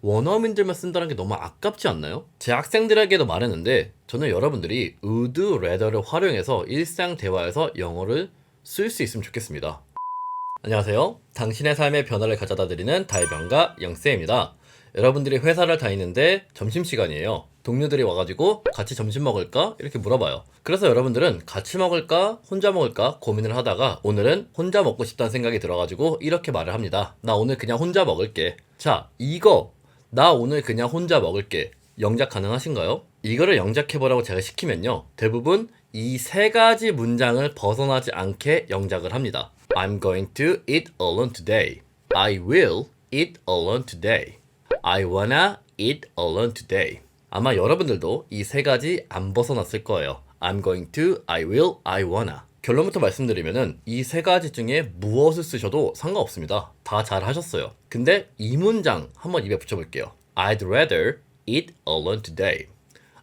원어민들만 쓴다는 게 너무 아깝지 않나요? 제 학생들에게도 말했는데 저는 여러분들이 would rather를 활용해서 일상 대화에서 영어를 쓸 수 있으면 좋겠습니다. 안녕하세요. 당신의 삶의 변화를 가져다 드리는 달변가 영쌤입니다. 여러분들이 회사를 다니는데 점심시간이에요. 동료들이 와가지고 같이 점심 먹을까? 이렇게 물어봐요. 그래서 여러분들은 같이 먹을까? 혼자 먹을까? 고민을 하다가 오늘은 혼자 먹고 싶다는 생각이 들어가지고 이렇게 말을 합니다. 나 오늘 그냥 혼자 먹을게. 자, 이거 나 오늘 그냥 혼자 먹을게. 영작 가능하신가요? 이거를 영작해보라고 제가 시키면요. 대부분 이 세 가지 문장을 벗어나지 않게 영작을 합니다. I'm going to eat alone today. I will eat alone today. I wanna eat alone today. 아마 여러분들도 이 세 가지 안 벗어났을 거예요. I'm going to, I will, I wanna. 결론부터 말씀드리면은 이 세 가지 중에 무엇을 쓰셔도 상관없습니다. 다 잘 하셨어요. 근데 이 문장 한번 입에 붙여볼게요. I'd rather eat alone today.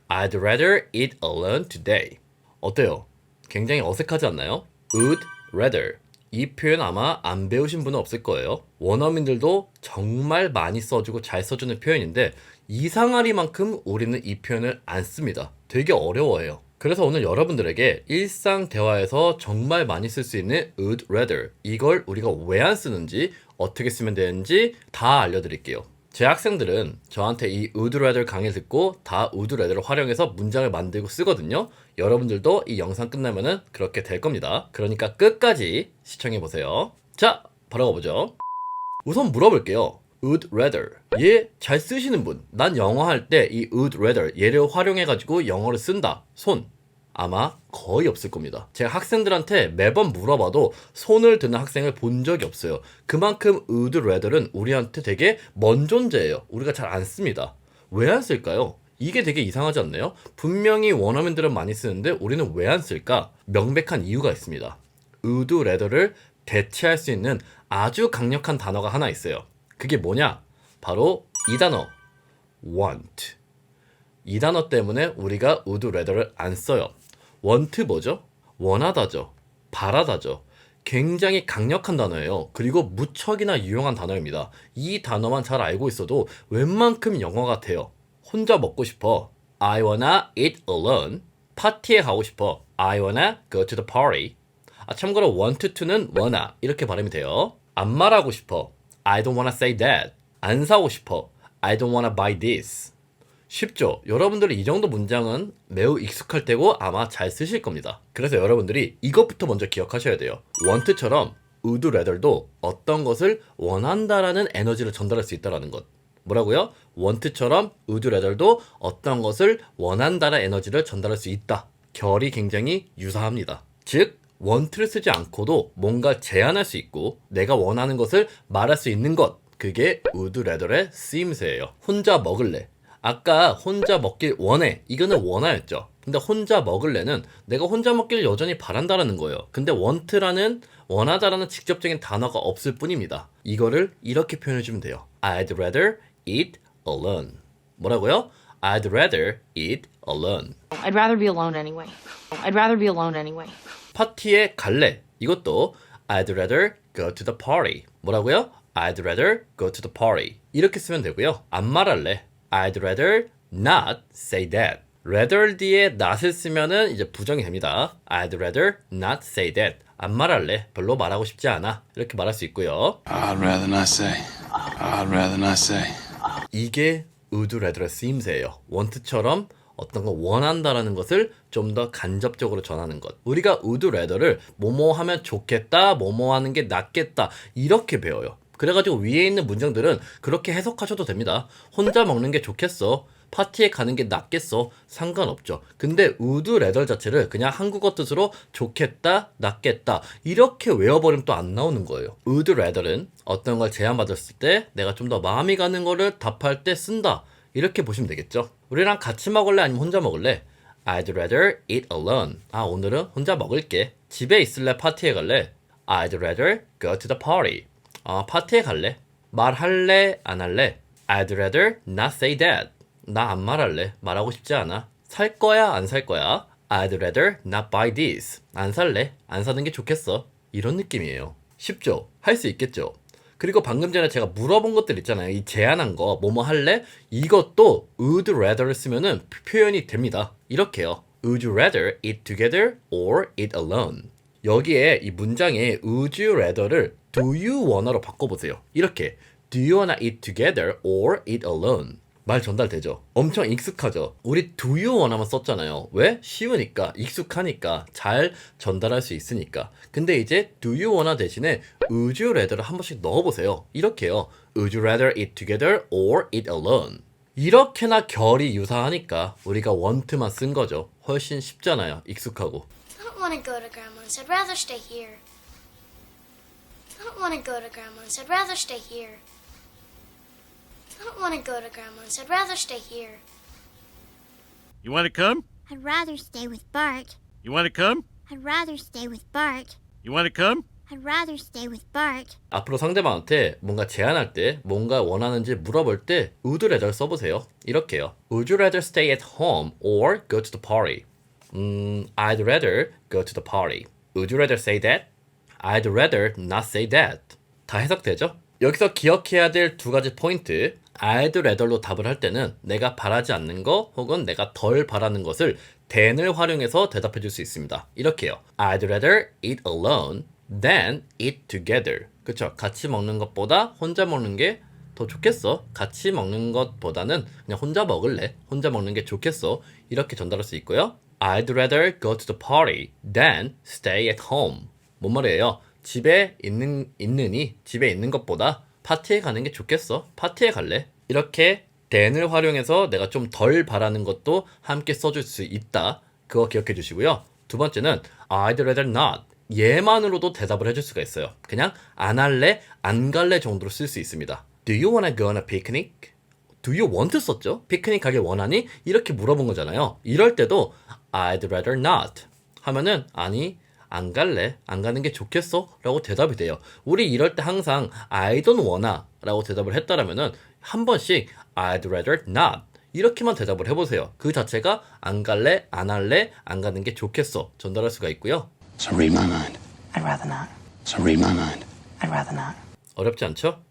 I'd rather eat alone today. 어때요? 굉장히 어색하지 않나요? Would rather. 이 표현 아마 안 배우신 분은 없을 거예요. 원어민들도 정말 많이 써주고 잘 써주는 표현인데 이상하리만큼 우리는 이 표현을 안 씁니다. 되게 어려워해요. 그래서 오늘 여러분들에게 일상 대화에서 정말 많이 쓸 수 있는 would rather 이걸 우리가 왜 안 쓰는지 어떻게 쓰면 되는지 다 알려드릴게요. 제 학생들은 저한테 이 would rather 강의 듣고 다 would rather를 활용해서 문장을 만들고 쓰거든요. 여러분들도 이 영상 끝나면은 그렇게 될 겁니다. 그러니까 끝까지 시청해 보세요. 자, 바로 가보죠. 우선 물어볼게요. Would rather. 얘 잘 쓰시는 분. 난 영어 할 때 이 would rather 얘를 활용해 가지고 영어를 쓴다. 손. 아마 거의 없을 겁니다. 제가 학생들한테 매번 물어봐도 손을 드는 학생을 본 적이 없어요. 그만큼 would rather는 우리한테 되게 먼 존재예요. 우리가 잘 안 씁니다. 왜 안 쓸까요? 이게 되게 이상하지 않나요? 분명히 원어민들은 많이 쓰는데 우리는 왜 안 쓸까? 명백한 이유가 있습니다. would rather를 대체할 수 있는 아주 강력한 단어가 하나 있어요. 그게 뭐냐? 바로 이 단어 want. 이 단어 때문에 우리가 would rather를 안 써요. want 뭐죠? 원하다죠. 바라다죠. 굉장히 강력한 단어예요. 그리고 무척이나 유용한 단어입니다. 이 단어만 잘 알고 있어도 웬만큼 영어 같아요. 혼자 먹고 싶어. I wanna eat alone. 파티에 가고 싶어. I wanna go to the party. 아, 참고로 want to는 wanna 이렇게 발음이 돼요. 안 말하고 싶어. I don't wanna say that. 안 사고 싶어. I don't wanna buy this. 쉽죠? 여러분들이 이 정도 문장은 매우 익숙할 테고 아마 잘 쓰실 겁니다. 그래서 여러분들이 이것부터 먼저 기억하셔야 돼요. want처럼 would rather도 어떤 것을 원한다라는 에너지를 전달할 수 있다라는 것. 뭐라고요? want처럼 would rather도 어떤 것을 원한다라는 에너지를 전달할 수 있다. 결이 굉장히 유사합니다. 즉, want를 쓰지 않고도 뭔가 제안할 수 있고 내가 원하는 것을 말할 수 있는 것. 그게 would rather의 쓰임새예요. 혼자 먹을래. 아까 혼자 먹길 원해. 이거는 원하였죠. 근데 혼자 먹을래는 내가 혼자 먹길 여전히 바란다라는 거예요. 근데 want라는 원하다라는 직접적인 단어가 없을 뿐입니다. 이거를 이렇게 표현해 주면 돼요. I'd rather eat alone. 뭐라고요? I'd rather eat alone. I'd rather be alone anyway. I'd rather be alone anyway. 파티에 갈래. 이것도 I'd rather go to the party. 뭐라고요? I'd rather go to the party. 이렇게 쓰면 되고요. 안 말할래. I'd rather not say that. rather 뒤에 not을 쓰면은 이제 부정이 됩니다. I'd rather not say that. 안 말할래. 별로 말하고 싶지 않아. 이렇게 말할 수 있고요. I'd rather not say. I'd rather not say. 이게 would rather의 쓰임새예요. want처럼 어떤 거 원한다라는 것을 좀 더 간접적으로 전하는 것. 우리가 would rather를 뭐뭐 하면 좋겠다, 뭐뭐 하는 게 낫겠다 이렇게 배워요. 그래가지고 위에 있는 문장들은 그렇게 해석하셔도 됩니다. 혼자 먹는 게 좋겠어. 파티에 가는 게 낫겠어. 상관없죠. 근데 would rather 자체를 그냥 한국어 뜻으로 좋겠다, 낫겠다 이렇게 외워버리면 또 안 나오는 거예요. would rather는 어떤 걸 제안받았을 때 내가 좀 더 마음이 가는 거를 답할 때 쓴다. 이렇게 보시면 되겠죠. 우리랑 같이 먹을래 아니면 혼자 먹을래? I'd rather eat alone. 아 오늘은 혼자 먹을게. 집에 있을래 파티에 갈래? I'd rather go to the party. 아 파티에 갈래? 말할래 안 할래? I'd rather not say that. 나 안 말할래. 말하고 싶지 않아. 살 거야 안 살 거야? I'd rather not buy this. 안 살래. 안 사는 게 좋겠어. 이런 느낌이에요. 쉽죠? 할 수 있겠죠? 그리고 방금 전에 제가 물어본 것들 있잖아요. 이 제안한 거, 뭐뭐 할래? 이것도 would rather를 쓰면은 표현이 됩니다. 이렇게요. Would you rather eat together or eat alone? 여기에 이 문장에 would you rather를 do you wanna로 바꿔보세요. 이렇게 do you wanna eat together or eat alone? 말 전달되죠? 엄청 익숙하죠? 우리 do you wanna만 썼잖아요. 왜? 쉬우니까, 익숙하니까, 잘 전달할 수 있으니까. 근데 이제 do you wanna 대신에 would you rather를 한 번씩 넣어보세요. 이렇게요. Would you rather eat together or eat alone? 이렇게나 결이 유사하니까 우리가 want만 쓴 거죠. 훨씬 쉽잖아요. 익숙하고. I don't want to go to Grandma's. I'd rather stay here. I don't want to go to Grandma's. I'd rather stay here. I don't want to go to Grandma's. I'd rather stay here. You want to come? I'd rather stay with Bart. You want to come? I'd rather stay with Bart. You want to come? I'd rather stay with Bart. 앞으로 상대방한테 뭔가 제안할 때 뭔가 원하는지 물어볼 때 would rather 써보세요. 이렇게요. Would you rather stay at home or go to the party? 음, I'd rather go to the party. Would you rather say that? I'd rather not say that. 다 해석되죠? 여기서 기억해야 될 두 가지 포인트. I'd rather로 답을 할 때는 내가 바라지 않는 거 혹은 내가 덜 바라는 것을 than을 활용해서 대답해 줄 수 있습니다. 이렇게요. I'd rather eat alone than eat together. 그쵸? 같이 먹는 것보다 혼자 먹는 게 더 좋겠어. 같이 먹는 것보다는 그냥 혼자 먹을래. 혼자 먹는 게 좋겠어. 이렇게 전달할 수 있고요. I'd rather go to the party than stay at home. 뭔 말이에요? 집에 있는 있느니 집에 있는 것보다 파티에 가는 게 좋겠어. 파티에 갈래. 이렇게 than을 활용해서 내가 좀 덜 바라는 것도 함께 써줄 수 있다. 그거 기억해 주시고요. 두 번째는 I'd rather not. 얘만으로도 대답을 해줄 수가 있어요. 그냥 안 할래, 안 갈래 정도로 쓸 수 있습니다. Do you wanna go on a picnic? Do you want 썼죠? 피크닉 가길 원하니? 이렇게 물어본 거잖아요. 이럴 때도 I'd rather not 하면은 아니 안 갈래 안 가는 게 좋겠어 라고 대답이 돼요 우리 이럴 때 항상 I don't wanna 라고 대답을 했다라면은 한 번씩 I'd rather not 이렇게만 대답을 해보세요 그 자체가 안 갈래 안 할래 안 가는 게 좋겠어 전달할 수가 있고요 So read my mind. I'd rather not. So read my mind. I'd rather not. 어렵지 않죠?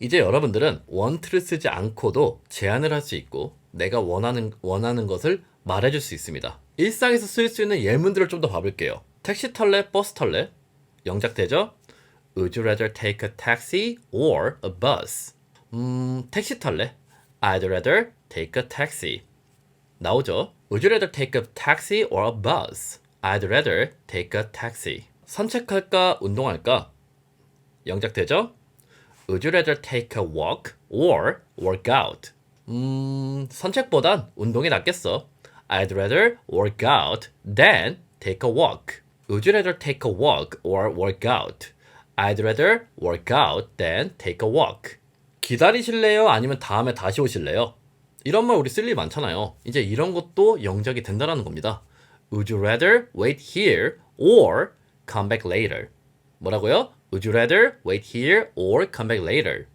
이제 여러분들은 want를 쓰지 않고도 제안을 할 수 있고 내가 원하는 원하는 것을 말해줄 수 있습니다. 일상에서 쓸 수 있는 예문들을 좀 더 봐볼게요. 택시 탈래, 버스 탈래? 영작되죠? Would you rather take a taxi or a bus? 음, 택시 탈래? I'd rather take a taxi. 나오죠? Would you rather take a taxi or a bus? I'd rather take a taxi. 산책할까, 운동할까? 영작되죠? Would you rather take a walk or work out? 음, 산책보단 운동이 낫겠어. I'd rather work out than take a walk. Would you rather take a walk or work out? I'd rather work out than take a walk. 기다리실래요? 아니면 다음에 다시 오실래요? 이런 말 우리 쓸 일 많잖아요. 이제 이런 것도 영작이 된다라는 겁니다. Would you rather wait here or come back later? 뭐라고요? Would you rather wait here or come back later?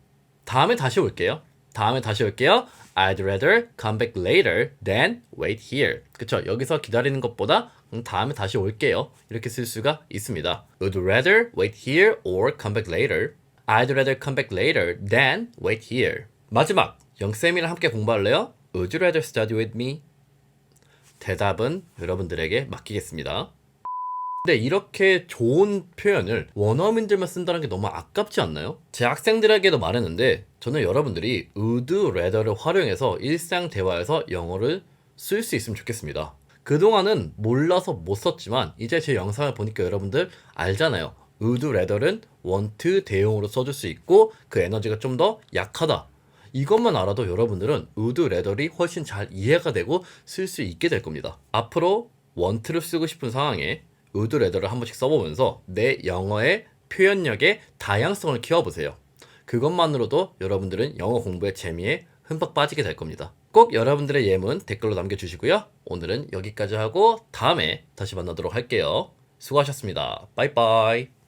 다음에 다시 올게요. 다음에 다시 올게요. I'd rather come back later than wait here. 그쵸? 여기서 기다리는 것보다 음, 다음에 다시 올게요. 이렇게 쓸 수가 있습니다. Would rather wait here or come back later? I'd rather come back later than wait here. 마지막, 영쌤이랑 함께 공부할래요? Would you rather study with me? 대답은 여러분들에게 맡기겠습니다. 근데 이렇게 좋은 표현을 원어민들만 쓴다는 게 너무 아깝지 않나요? 제 학생들에게도 말했는데 저는 여러분들이 would rather를 활용해서 일상 대화에서 영어를 쓸 수 있으면 좋겠습니다. 그동안은 몰라서 못 썼지만 이제 제 영상을 보니까 여러분들 알잖아요. would rather는 want 대용으로 써줄 수 있고 그 에너지가 좀 더 약하다. 이것만 알아도 여러분들은 rather이 훨씬 잘 이해가 되고 쓸 수 있게 될 겁니다. 앞으로 want를 쓰고 싶은 상황에 rather를 한 번씩 써보면서 내 영어의 표현력의 다양성을 키워보세요. 그것만으로도 여러분들은 영어 공부의 재미에 흠뻑 빠지게 될 겁니다. 꼭 여러분들의 예문 댓글로 남겨주시고요. 오늘은 여기까지 하고 다음에 다시 만나도록 할게요. 수고하셨습니다. 빠이빠이.